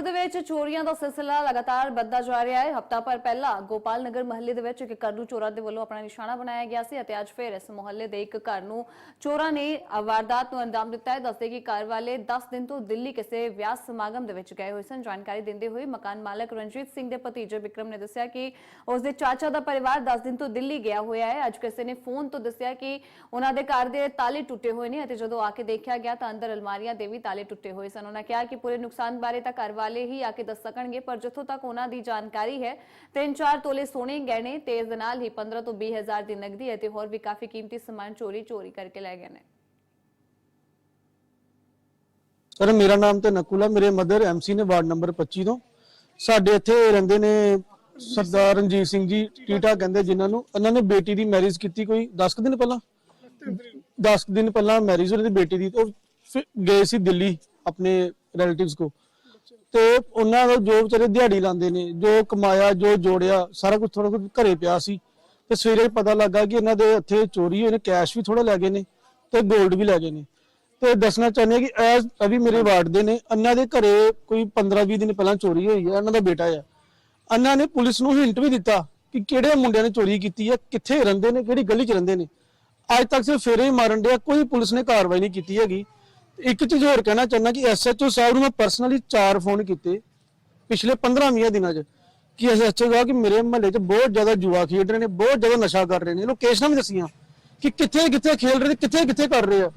ਗੁਰਦਾਸਪੁਰ ਦੇ ਵਿੱਚ ਚੋਰੀਆਂ ਦਾ ਸਿਲਸਿਲਾ ਲਗਾਤਾਰ ਵੱਧਦਾ ਜਾ ਰਿਹਾ ਹੈ। ਹਫਤਾ ਭਰ ਪਹਿਲਾਂ ਗੋਪਾਲ ਨਗਰ ਮਹੱਲੇ ਦੇ ਵਿੱਚ ਇੱਕ ਘਰ ਚੋਰਾਂ ਦੇ ਵੱਲੋਂ ਆਪਣਾ ਨਿਸ਼ਾਨਾ ਬਣਾਇਆ ਗਿਆ ਸੀ ਅਤੇ ਅੱਜ ਫਿਰ ਇਸ ਮੁਹੱਲੇ ਦੇ ਇੱਕ ਘਰ ਨੂੰ ਚੋਰਾਂ ਨੇ ਵਾਰਦਾਤ ਨੂੰ ਅੰਜਾਮ ਦਿੱਤਾ ਹੈ। ਦੱਸਦੇ ਕਿ ਘਰ ਵਾਲੇ 10 ਦਿਨ ਤੋਂ ਦਿੱਲੀ ਕਿਸੇ ਵਿਆਹ ਸਮਾਗਮ ਦੇ ਵਿੱਚ ਗਏ ਹੋਏ ਸਨ। ਜਾਣਕਾਰੀ ਦਿੰਦੇ ਹੋਏ ਮਕਾਨ ਮਾਲਕ ਰਣਜੀਤ ਸਿੰਘ ਦੇ ਭਤੀਜੇ ਵਿਕਰਮ ਨੇ ਦੱਸਿਆ ਕਿ ਉਸ ਦੇ ਚਾਚਾ ਦਾ ਪਰਿਵਾਰ 10 ਦਿਨ ਤੋਂ ਦਿੱਲੀ ਗਿਆ ਹੋਇਆ ਹੈ। ਅੱਜ ਕਿਸੇ ਨੇ ਫੋਨ ਤੋਂ ਦੱਸਿਆ ਕਿ ਉਹਨਾਂ ਦੇ ਘਰ ਦੇ ਤਾਲੇ ਟੁੱਟੇ ਹੋਏ ਨੇ ਅਤੇ ਜਦੋਂ ਆ ਕੇ ਦੇਖਿਆ ਗਿਆ ਤਾਂ ਅੰਦਰ ਅਲਮਾਰੀਆਂ ਦੇ ਵੀ ਤਾਲੇ ਟੁੱਟੇ ਹੋਏ ਸਨ। ਉਹਨਾਂ ਕਿਹਾ ਕਿ ਪੂਰੇ ਨੁਕਸਾਨ ਬਾਰੇ ਤਾਂ ਘਰ ਵਾਲੇ ਹੀ ਆ ਕੇ ਦੱਸ ਸਕਣਗੇ, ਪਰ ਜਿੱਥੋਂ ਤੱਕ ਉਹਨਾਂ ਦੀ ਜਾਣਕਾਰੀ ਹੈ 3-4 ਤੋਲੇ ਸੋਨੇ ਗਹਿਣੇ ਤੇ ਦੇ ਨਾਲ ਹੀ 15 ਤੋਂ 20 ਹਜ਼ਾਰ ਦੀ ਨਕਦੀ ਅਤੇ ਹੋਰ ਵੀ ਕਾਫੀ ਕੀਮਤੀ ਸਮਾਨ ਚੋਰੀ ਚੋਰੀ ਕਰਕੇ ਲੈ ਗਏ ਨੇ। ਸਰ, ਮੇਰਾ ਨਾਮ ਤੇ ਨਕੁਲ ਮੇਰੇ ਮਦਰ ਐਮਸੀ ਨੇ ਵਾਰਡ ਨੰਬਰ 25 ਤੋਂ। ਸਾਡੇ ਇੱਥੇ ਰਹਿੰਦੇ ਨੇ ਸਰਦਾਰ ਰਣਜੀਤ ਸਿੰਘ ਜੀ ਟੀਟਾ ਕਹਿੰਦੇ ਜਿਨ੍ਹਾਂ ਨੂੰ। ਉਹਨਾਂ ਨੇ ਬੇਟੀ ਦੀ ਮੈਰਿਜ ਕੀਤੀ ਕੋਈ 10 ਦਿਨ ਪਹਿਲਾਂ? 10 ਦਿਨ ਪਹਿਲਾਂ ਮੈਰਿਜ ਉਹਨਾਂ ਦੀ ਬੇਟੀ ਦੀ, ਉਹ ਗਏ ਸੀ ਦਿੱਲੀ ਆਪਣੇ ਰਿਲੇਟਿਵਸ ਕੋ ਤੇ ਉਹਨਾਂ ਦਾ ਜੋ ਵਿਚਾਰੇ ਦਿਹਾੜੀ ਲਾਉਂਦੇ ਨੇ, ਜੋ ਕਮਾਇਆ, ਜੋ ਜੋੜਿਆ, ਸਾਰਾ ਕੁਝ ਥੋੜਾ ਕੁਝ ਘਰੇ ਪਿਆ ਸੀ। ਤੇ ਸਵੇਰੇ ਪਤਾ ਲੱਗਾ ਕਿ ਇਹਨਾਂ ਦੇ ਇੱਥੇ ਚੋਰੀ ਹੋਈ ਨੇ ਕੈਸ਼ ਵੀ ਥੋੜਾ ਲੈ ਗਏ ਨੇ ਤੇ 골ਡ ਵੀ ਲੈ ਗਏ ਨੇ। ਤੇ ਦੱਸਣਾ ਚਾਹੁੰਦੇ ਕਿ ਐਸ ਅਭੀ ਮੇਰੇ ਵਾਰਡ ਦੇ ਨੇ। ਇਹਨਾਂ ਦੇ ਘਰੇ ਕੋਈ 15-20 ਦਿਨ ਪਹਿਲਾਂ ਚੋਰੀ ਹੋਈ ਹੈ, ਇਹਨਾਂ ਦਾ ਬੇਟਾ ਆ। ਇਹਨਾਂ ਨੇ ਪੁਲਿਸ ਨੂੰ ਹਿੰਟ ਵੀ ਦਿੱਤਾ ਕਿ ਕਿਹੜੇ ਮੁੰਡਿਆਂ ਨੇ ਚੋਰੀ ਕੀਤੀ ਹੈ, ਕਿੱਥੇ ਰਹਿੰਦੇ ਨੇ, ਕਿਹੜੀ ਗਲੀ 'ਚ ਰਹਿੰਦੇ ਨੇ। ਅੱਜ ਤੱਕ ਸਿਰਫ ਫੇਰੇ ਹੀ ਮਾਰਨ ਡਿਆ, ਕੋਈ ਪੁਲਿਸ ਨੇ ਕਾਰਵਾਈ ਨਹੀਂ ਕੀਤੀ ਹੈਗੀ। ਇੱਕ ਚੀਜ਼ ਹੋਰ ਕਹਿਣਾ ਚਾਹੁੰਦਾ ਕਿ ਐਸਐਚਓ ਸਾਹਿਬ ਨੂੰ ਮੈਂ ਪਰਸਨਲੀ ਚਾਰ ਫੋਨ ਕੀਤੇ ਪਿਛਲੇ 15-20 ਦਿਨਾਂ 'ਚ ਕਿ ਐਸਐਚਓ ਕਹਾ ਕਿ ਮੇਰੇ ਮਹੱਲੇ 'ਚ ਬਹੁਤ ਜ਼ਿਆਦਾ ਜੂਆ ਖੇਡ ਰਹੇ ਨੇ, ਬਹੁਤ ਜ਼ਿਆਦਾ ਨਸ਼ਾ ਕਰ ਰਹੇ ਨੇ। ਲੋਕੇਸ਼ਨਾਂ ਵੀ ਦੱਸੀਆਂ ਕਿ ਕਿੱਥੇ ਕਿੱਥੇ ਖੇਡ ਰਹੇ ਨੇ, ਕਿੱਥੇ ਕਿੱਥੇ ਕਰ ਰਹੇ ਆ।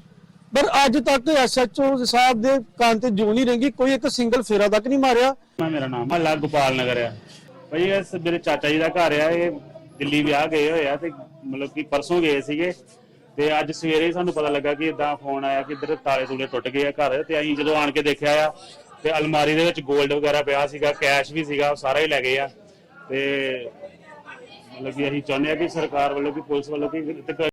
ਪਰ ਅੱਜ ਤੱਕ ਐਸਐਚਓ ਸਾਹਿਬ ਦੇ ਕੰਨ ਤੇ ਜੂ ਨਹੀਂ ਰਹਿੰਗੀ ਕੋਈ ਇੱਕ ਸਿੰਗਲ ਫੇਰਾ ਤੱਕ ਨਹੀਂ ਮਾਰਿਆ। ਮੇਰਾ ਨਾਮ ਮਹੱਲਾ ਗੋਪਾਲ ਨਗਰ ਆ। ਭਾਈ ਇਹ ਮੇਰੇ ਚਾਚਾ ਜੀ ਦਾ ਘਰ ਆ, ਇਹ ਦਿੱਲੀ ਵਿਆਹ ਗਏ ਹੋਏ ਆ ਤੇ ਮਤਲਬ ਕਿ ਪਰਸੋਂ ਗਏ ਸੀਗੇ। ਤੇ ਅੱਜ ਸਵੇਰੇ ਸਾਨੂੰ ਪਤਾ ਲੱਗਾ ਕਿ ਇਦਾਂ ਫੋਨ ਆਇਆ ਕਿ ਇੱਧਰ ਤਾਲੇ ਤੂਲੇ ਟੁੱਟ ਗਏ ਆ ਘਰ ਤੇ ਅਸੀਂ ਜਦੋਂ ਆਣ ਕੇ ਦੇਖਿਆ ਆ ਤੇ ਅਲਮਾਰੀ ਦੇ ਵਿੱਚ 골ਡ ਵਗੈਰਾ ਪਿਆ ਸੀਗਾ ਕੈਸ਼ ਵੀ ਸੀਗਾ, ਉਹ ਸਾਰਾ ਹੀ ਲੈ ਗਏ ਆ। ਤੇ ਮਤਲਬ ਕਿ ਅਸੀਂ ਚਾਹੁੰਦੇ ਆ ਕਿ ਸਰਕਾਰ ਵੱਲੋਂ ਵੀ ਪੁਲਿਸ ਵੱਲੋਂ ਕਿ